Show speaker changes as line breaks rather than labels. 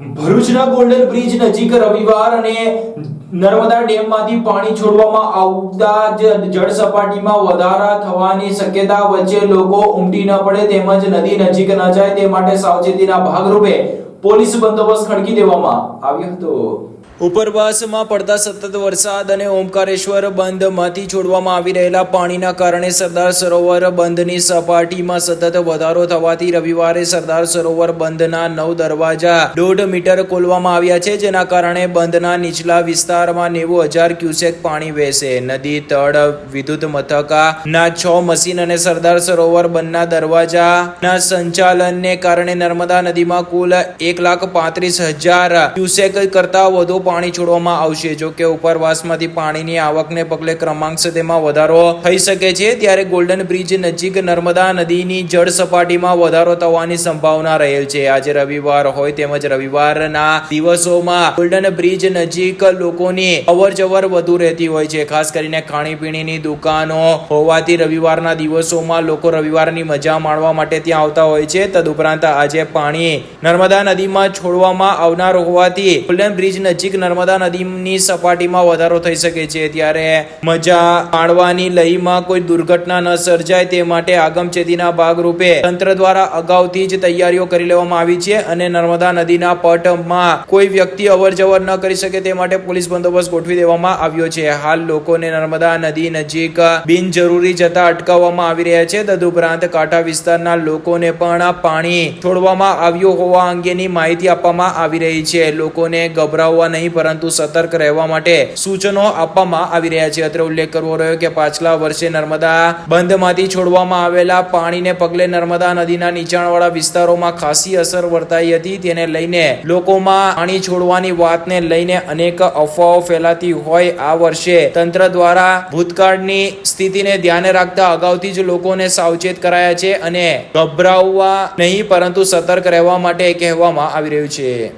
ભરૂચના golden bridge નજીક રવિવાર અને નર્મદા ડેમમાંથી પાણી છોડવામાં આવતા જ જળ સપાટીમાં વધારા થવાની શક્યતા વચ્ચે લોકો ઉમટી ન પડે, તેમજ નદી નજીક ન જાય, તે માટે સાવચેતીના ભાગરૂપે પોલીસ બંદોબસ્ત ખડકી દેવામાં આવ્યો હતો. ઉપરવાસમાં પડતા સતત વરસાદ અને ઓમકારેશ્વર બંધમાંથી છોડવામાં આવી રહેલા પાણીના કારણે સરદાર સરોવર બંધની સપાટીમાં સતત વધારો થવાથી રવિવારે સરદાર સરોવર બંધના નવ દરવાજા દોઢ મીટર ખોલવામાં આવ્યા છે, જેના કારણે બંધના નીચલા વિસ્તારમાં નેવું હજાર ક્યુસેક પાણી વહેશે. નદી, તળ, વિદ્યુત મથકા ના છ મશીન અને સરદાર સરોવર બંધના દરવાજાના સંચાલનને કારણે નર્મદા નદીમાં કુલ એક લાખ પાંત્રીસ હજાર ક્યુસેક કરતા વધુ પાણી છોડવામાં આવશે. જો કે ઉપરવાસમાંથી પાણીની આવકને પગલે ક્રમાંક તેમાં વધારો થઈ શકે છે. ત્યારે ગોલ્ડન બ્રિજ નજીક નર્મદા નદીની જળ સપાટીમાં વધારો થવાની સંભાવના રહેલ છે. આજે રવિવાર હોય તેમજ રવિવારના દિવસોમાં ગોલ્ડન બ્રિજ નજીક લોકોની અવર જવર વધુ રહેતી હોય છે. ખાસ કરીને ખાણીપીણીની દુકાનો હોવાથી રવિવારના દિવસોમાં લોકો રવિવારની મજા માણવા માટે ત્યાં આવતા હોય છે. તદુપરાંત આજે પાણી નર્મદા નદીમાં છોડવામાં આવનાર હોવાથી ગોલ્ડન બ્રિજ નજીક નર્મદા નદીની સપાટીમાં વધારો થઈ શકે છે. ત્યારે મજા માણવાની લઈમાં કોઈ દુર્ઘટના ન સર્જાય તે માટે આગમચેતીના ભાગરૂપે તંત્ર દ્વારા અગાઉથી જ તૈયારીઓ કરી લેવામાં આવી છે અને નર્મદા નદીના પટમાં કોઈ વ્યક્તિ અવર જવર ન કરી શકે તે માટે પોલીસ બંદોબસ્ત ગોઠવી દેવામાં આવ્યો છે. હાલ લોકોને નર્મદા નદી નજીક બિનજરૂરી જતા અટકાવવામાં આવી રહ્યા છે. તદુપરાંત કાંઠા વિસ્તારના લોકોને પણ પાણી છોડવામાં આવ્યું હોવા અંગેની માહિતી આપવામાં આવી રહી છે. લોકોને ગભરાવવા નહીં, પરંતુ સતર્ક રહેવા માટે સૂચનો આપવામાં આવી રહ્યા છે. અત્રે ઉલ્લેખ કરવો રહ્યો કે પાછલા વર્ષે નર્મદા બંધમાંથી છોડવામાં આવેલા પાણીને પગલે નર્મદા નદીના નીચાણવાળા વિસ્તારોમાં ખાસી અસર વર્તાઈ હતી. તેને લઈને લોકોમાં પાણી છોડવાની વાતને લઈને અનેક અફવાઓ ફેલાતી હોય. આ વર્ષે તંત્ર દ્વારા ભૂતકાળની સ્થિતિને ધ્યાને રાખતા અગાઉથી જ લોકોને સાવચેત કરાયા છે અને ગભરાવવા નહીં, પરંતુ સતર્ક રહેવા માટે કહેવામાં આવી રહ્યું છે.